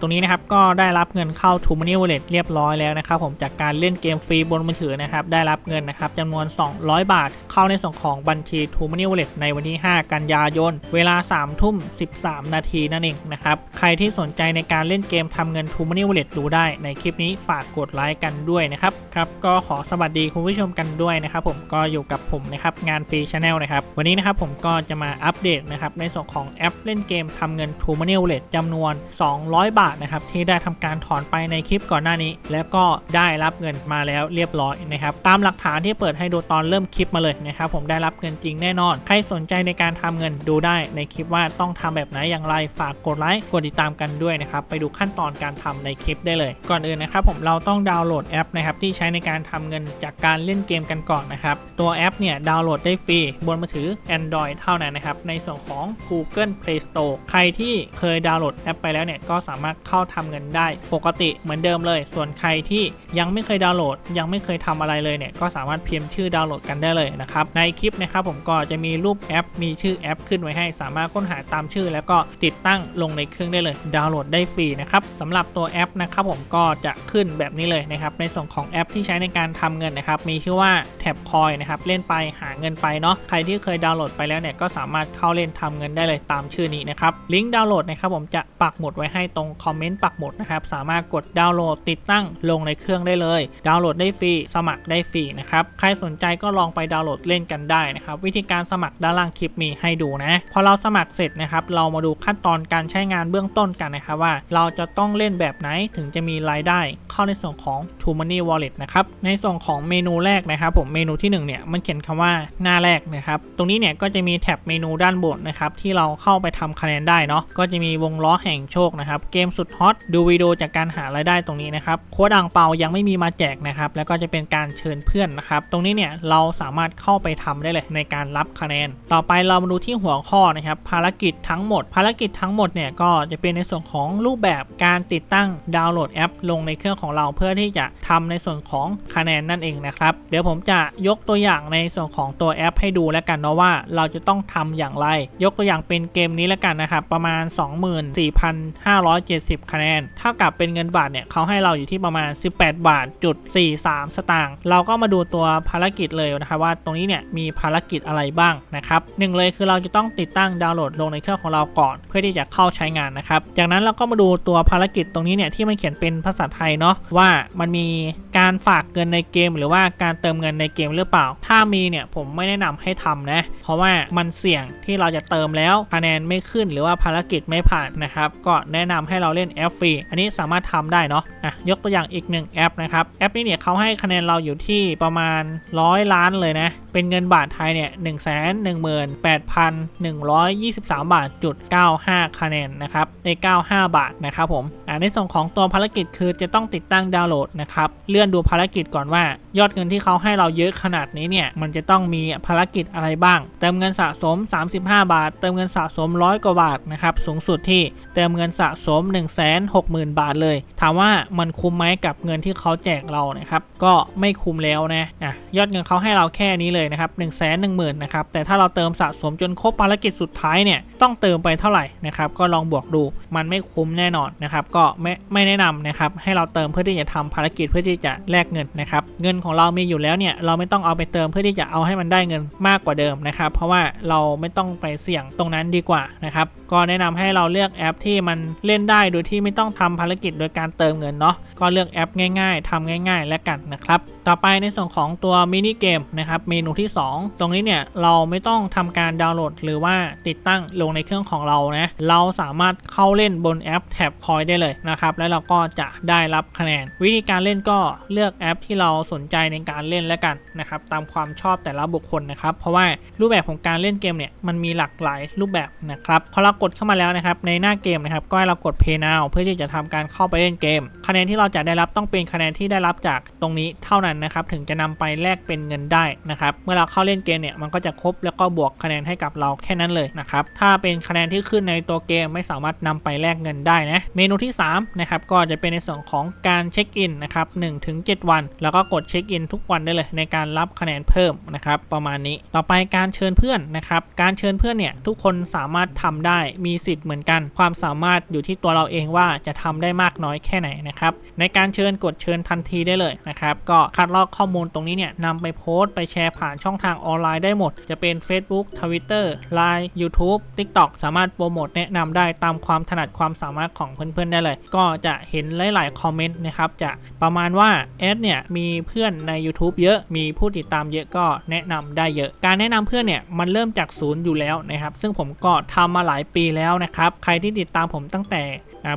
ตรงนี้นะครับก็ได้รับเงินเข้า t ูม m น n y Wallet เรียบร้อยแล้วนะครับผมจากการเล่นเกมฟรีบนมือถือนะครับได้รับเงินนะครับจำนวน 200 บาท เข้าในส่วนของบัญชี t ูม m น n y Wallet ในวันที่ 5 กันยายน เวลา 3 ทุ่ม 13 นาทีนั่นเองนะครับใครที่สนใจในการเล่นเกมทำเงิน t ูม m น n y Wallet ดูได้ในคลิปนี้ฝากกดไลค์กันด้วยนะครับครับก็ขอสวัสดีคุณผู้ชมกันด้วยนะครับผมก็อยู่กับผมนะครับงานฟรีชาแนลนะครับวันนี้นะครับผมก็จะมาอัปเดตนะครับในส่วนของแอปเล่นเกมทำเงิน t ูม m น n y Wallet จำนวน 200 บาทนะครับที่ได้ทำการถอนไปในคลิปก่อนหน้านี้ แล้วก็ได้รับเงินมาแล้วเรียบร้อยนะครับตามหลักฐานที่เปิดให้ดูตอนเริ่มคลิปมาเลยนะครับผมได้รับเงินจริงแน่นอน ใครสนใจในการทำเงินดูได้ในคลิปว่าต้องทำแบบไหนอย่างไรฝากกดไลค์กดติดตามกันด้วยนะครับไปดูขั้นตอนการทำในคลิปได้เลย ก่อนอื่นนะครับผมเราต้องดาวน์โหลดแอปนะครับที่ใช้ในการทำเงินจากการเล่นเกมกันก่อนนะครับตัวแอปเนี่ยดาวน์โหลดได้ฟรีบนมือถือ Android เท่านั้นนะครับในส่วนของ Google Play Store ใครที่เคยดาวน์โหลดแอปไปแล้วเนี่ยก็สามารถเข้าทำเงินได้ ปกติเหมือนเดิมเลย ส่วนใครที่ยังไม่เคยดาวน์โหลด ยังไม่เคยทำอะไรเลยเนี่ยก็สามารถพิมพ์ชื่อดาวน์โหลดกันได้เลยนะครับในคลิปนะครับผมก็จะมีรูปแอป มีชื่อแอป ขึ้นไว้ให้สามารถค้นหาตามชื่อ แล้วก็ติดตั้งลงในเครื่องได้เลย ดาวน์โหลดได้ฟรีนะครับสำหรับตัวแอปนะครับผมก็จะขึ้นแบบนี้เลยนะครับในส่วนของแอปที่ใช้ในการทำเงินนะครับมีชื่อว่าแท็บคอยนะครับเล่นไปหาเงินไปเนาะใครที่เคยดาวน์โหลดไปแล้วเนี่ยก็สามารถเข้าเล่นทำเงินได้เลยตามชื่อนี้นะครับลิงก์ดาวน์โหลดนะครับผมจะปักหมุดไว้ให้ตรงคคอมเมนต์ปักหมุดนะครับ สามารถกดดาวน์โหลดติดตั้งลงในเครื่องได้เลย ดาวน์โหลดได้ฟรี สมัครได้ฟรีนะครับ ใครสนใจก็ลองไปดาวน์โหลดเล่นกันได้นะครับ วิธีการสมัครด้านล่างคลิปมีให้ดูนะ พอเราสมัครเสร็จนะครับ เรามาดูขั้นตอนการใช้งานเบื้องต้นกันนะครับว่า เราจะต้องเล่นแบบไหนถึงจะมีรายได้ เข้าในส่วนของ t o Money Wallet นะครับ ในส่วนของเมนูแรกนะครับ ผมเมนูที่1เนี่ยมันเขียนคำว่าหน้าแรกนะครับ ตรงนี้เนี่ยก็จะมีแท็บเมนูด้านบนนะครับที่เราเข้าไปทำคะแนนได้เนาะก็จะมีวงล้อแห่งโชคนะครับเกมสุดฮอตดูวิดีโอจากการหารายได้ตรงนี้นะครับโค้ดอ่างเปายังไม่มีมาแจกนะครับแล้วก็จะเป็นการเชิญเพื่อนนะครับตรงนี้เนี่ยเราสามารถเข้าไปทำได้เลยในการรับคะแนน ต่อไปเรามาดูที่หัวข้อนะครับภารกิจทั้งหมด ภารกิจทั้งหมดเนี่ยก็จะเป็นในส่วนของรูปแบบการติดตั้งดาวน์โหลดแอป ลงในเครื่องของเราเพื่อที่จะทำในส่วนของคะแนนนั่นเองนะครับเดี๋ยวผมจะยกตัวอย่างในส่วนของตัวแอป ให้ดูแล้วกันเนาะว่าเราจะต้องทำอย่างไร ยกตัวอย่างเป็นเกมนี้แล้วกันนะครับประมาณ 24,570คะแนน เท่ากับเป็นเงินบาทเนี่ยเขาให้เราอยู่ที่ประมาณ 18 บาทจุด43 สตางค์ เราก็มาดูตัวภารกิจเลยนะครับว่าตรงนี้เนี่ยมีภารกิจอะไรบ้างนะครับหนึ่งเลยคือเราจะต้องติดตั้งดาวน์โหลดลงในเครื่องของเราก่อน เพื่อที่จะเข้าใช้งานนะครับ จากนั้นเราก็มาดูตัวภารกิจตรงนี้เนี่ยที่มันเขียนเป็นภาษาไทยเนาะว่ามันมีการฝากเงินในเกม หรือว่าการเติมเงินในเกมหรือเปล่า ถ้ามีเนี่ยผมไม่แนะนำให้ทำนะ เพราะว่ามันเสี่ยงที่เราจะเติมแล้วคะแนนไม่ขึ้นหรือว่าภารกิจไม่ผ่านนะครับ ก็แนะนำให้เราเล่นแอปฟรี อันนี้สามารถทำได้เนาะอะยกตัวอย่างอีกหนึ่งแอปนะครับ แอปนี้เนี่ยเขาให้คะแนนเราอยู่ที่ประมาณร้อยล้านเลยนะ เป็นเงินบาทไทยเนี่ยหนึ่งแสนหนึ่งหมื่นแปดพันหนึ่งร้อยยี่สิบสามบาทจุดเก้าห้าคะแนนนะครับ ในเก้าห้าบาทนะครับผมในส่วนของตัวภารกิจคือจะต้องติดตั้งดาวน์โหลดนะครับเลื่อนดูภารกิจก่อนว่า ยอดเงินที่เขาให้เราเยอะขนาดนี้เนี่ยมันจะต้องมีภารกิจอะไรบ้าง เติมเงินสะสม 35 บาท เติมเงินสะสมร้อยกว่าบาทนะครับสูงสุดที่เติมเงินสะสม 1 6 0 0 0 0 บาทเลย ถามว่ามันคุ้มไหมกับเงินที่เขาแจกเรานะครับก็ไม่คุ้มแล้วนะอะยอดเงินเขาให้เราแค่นี้เลยนะครับ1 1 0 0 0 0นะครับแต่ถ้าเราเติมสะสมจนครบภารกิจสุดท้ายเนี่ยต้องเติมไปเท่าไหร่นะครับก็ลองบวกดูมันไม่คุ้มแน่นอนนะครับ ก็ไม่ไม่แนะนำนะครับ ให้เราเติมเพื่อที่จะทำภารกิจเพื่อที่จะแลกเงินนะครับ เงินของเรามีอยู่แล้วเนี่ยเราไม่ต้องเอาไปเติมเพื่อที่จะเอาให้มันได้เงินมากกว่าเดิมนะครับ เพราะว่าเราไม่ต้องไปเสี่ยงตรงนั้นดีกว่านะครับ ก็แนะนำให้เราเลือกแอปที่มันเล่นได้โดยที่ไม่ต้องทำภารกิจโดยการเติมเงินเนาะ ก็เลือกแอปง่าย ๆทำง่าย ๆ แล้วกันนะครับ ต่อไปในส่วนของตัวมินิเกมนะครับ เมนูที่ 2 ตรงนี้เนี่ยเราไม่ต้องทำการดาวน์โหลด หรือว่าติดตั้งลงในเครื่องของเรานะ เราสามารถเข้าเล่นบนแอปแท็บคอยได้เลยนะครับ แล้วเราก็จะได้รับคะแนน วิธีการเล่นก็เลือกแอปที่เราสนใจในการเล่นแล้วกันนะครับ ตามความชอบแต่ละบุคคลนะครับ เพราะว่ารูปแบบของการเล่นเกมเนี่ยมันมีหลากหลายรูปแบบนะครับ พอเรากดเข้ามาแล้วนะครับ ในหน้าเกมนะครับ ก็ให้เรากด Pay Now เพื่อที่จะทำการเข้าไปเล่นเกม คะแนนที่เราจะได้รับต้องเป็นคะแนนที่ได้รับจากตรงนี้เท่านั้นนะครับ ถึงจะนำไปแลกเป็นเงินได้นะครับ เมื่อเราเข้าเล่นเกมเนี่ยมันก็จะครบแล้วก็บวกคะแนนให้กับเราแค่นั้นเลยนะครับ ถ้าเป็นคะแนนที่ขึ้นในตัวเกมไม่สามารถนำไปแลกเงินได้นะ เมนูที่3นะครับก็จะเป็นในส่วนของการเช็คอินนะครับ1-7วัน แล้วก็กดเช็คอินทุกวันได้เลย ในการรับคะแนนเพิ่มนะครับประมาณนี้ต่อไปการเชิญเพื่อนนะครับการเชิญเพื่อนเนี่ยทุกคนสามารถทำได้มีสิทธิ์เหมือนกัน ความสามารถอยู่ที่ตัวเราเองว่าจะทำได้มากน้อยแค่ไหนนะครับในการเชิญกดเชิญทันทีได้เลยนะครับก็คัดลอกข้อมูลตรงนี้เนี่ยนำไปโพสต์ไปแชร์ผ่านช่องทางออนไลน์ได้หมด จะเป็น Facebook Twitter Line YouTube TikTok สามารถโปรโมทแนะนำได้ตามความถนัดความสามารถของเพื่อนๆได้เลย ก็จะเห็นหลายๆคอมเมนต์นะครับจะประมาณว่าแอดเนี่ยมีเพื่อนใน YouTube เยอะมีผู้ติดตามเยอะก็แนะนำได้เยอะ การแนะนำเพื่อนเนี่ยมันเริ่มจากศูนย์อยู่แล้วนะครับ ซึ่งผมก็ทำมาหลายปีแล้วนะครับ ใครที่ติดตามผมตั้งแต่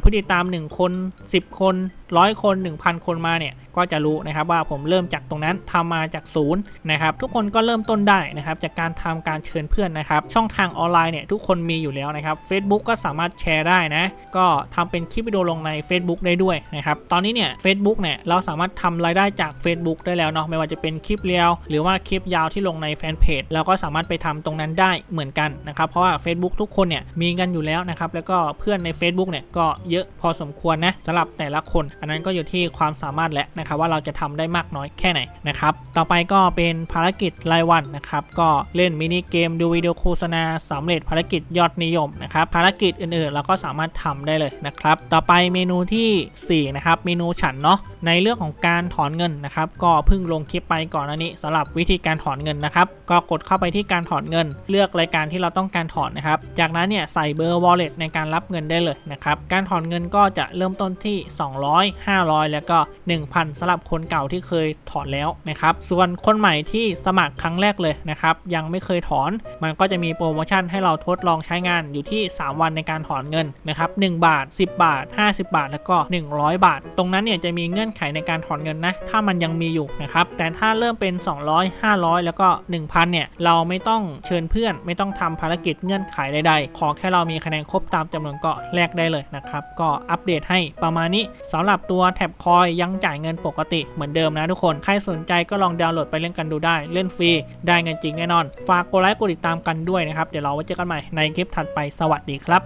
ผู้ติดตาม 1 คน 10 คนร้อยคน 1,000 คนมาเนี่ยก็จะรู้นะครับว่าผมเริ่มจากตรงนั้นทำมาจากศูนย์นะครับทุกคนก็เริ่มต้นได้นะครับจากการทำการเชิญเพื่อนนะครับช่องทางออนไลน์เนี่ยทุกคนมีอยู่แล้วนะครับ Facebook ก็สามารถแชร์ได้นะก็ทำเป็นคลิปวิดีโอลงใน Facebook ได้ด้วยนะครับตอนนี้เนี่ย Facebook เนี่ยเราสามารถทำรายได้จาก Facebook ได้แล้วเนาะไม่ว่าจะเป็นคลิปเรียวหรือว่าคลิปยาวที่ลงในแฟนเพจเราก็สามารถไปทำตรงนั้นได้เหมือนกันนะครับเพราะว่า Facebook ทุกคนเนี่ยมีกันอยู่แล้วนะครับแล้วก็เพื่อนใน Facebook เนี่ยก็เยอะพอสมควรนะสำหรับแต่ละคน อันนั้นก็อยู่ที่ความสามารถและนะครับว่าเราจะทำได้มากน้อยแค่ไหนนะครับต่อไปก็เป็นภารกิจรายวันนะครับก็เล่นมินิเกมดูวิดีโอโฆษณาสำเร็จภารกิจยอดนิยมนะครับภารกิจอื่นๆ เราก็สามารถทำได้เลยนะครับต่อไปเมนูทีสี่4นะครับเมนูฉันเนาะในเรื่องของการถอนเงินนะครับก็เพิ่งลงคลิปไปก่อนหน้านี้สำหรับวิธีการถอนเงินนะครับก็กดเข้าไปที่การถอนเงิน เลือกรายการที่เราต้องการถอนนะครับจากนั้นเนี่ยใส่เบอร์ wallet ในการรับเงินได้เลยนะครับการถอนเงินก็จะเริ่มต้นที่ 200 500 แล้วก็ 1,000สำหรับคนเก่าที่เคยถอนแล้วนะครับ ส่วนคนใหม่ที่สมัครครั้งแรกเลยนะครับ ยังไม่เคยถอน มันก็จะมีโปรโมชั่นให้เราทดลองใช้งานอยู่ที่ 3 วันในการถอนเงินนะครับ1บาท 10 บาท 50 บาท แล้วก็ 100 บาท ตรงนั้นเนี่ยจะมีเงื่อนไขในการถอนเงินนะ ถ้ามันยังมีอยู่นะครับ แต่ถ้าเริ่มเป็น 200 500 แล้วก็ 1,000 เนี่ย เราไม่ต้องเชิญเพื่อน ไม่ต้องทำภารกิจเงื่อนไขใดๆ ขอแค่เรามีคะแนนครบตามจำนวนก็แลกได้เลยนะครับก็อัปเดตให้ประมาณนี้สำหรับตัวแท็บคอยยังจ่ายเงินปกติเหมือนเดิมนะทุกคน ใครสนใจก็ลองดาวน์โหลดไปเล่นกันดูได้ เล่นฟรี ได้เงินจริงแน่นอน ฝากกดไลค์กดติดตามกันด้วยนะครับ เดี๋ยวเราไว้เจอกันใหม่ในคลิปถัดไปสวัสดีครับ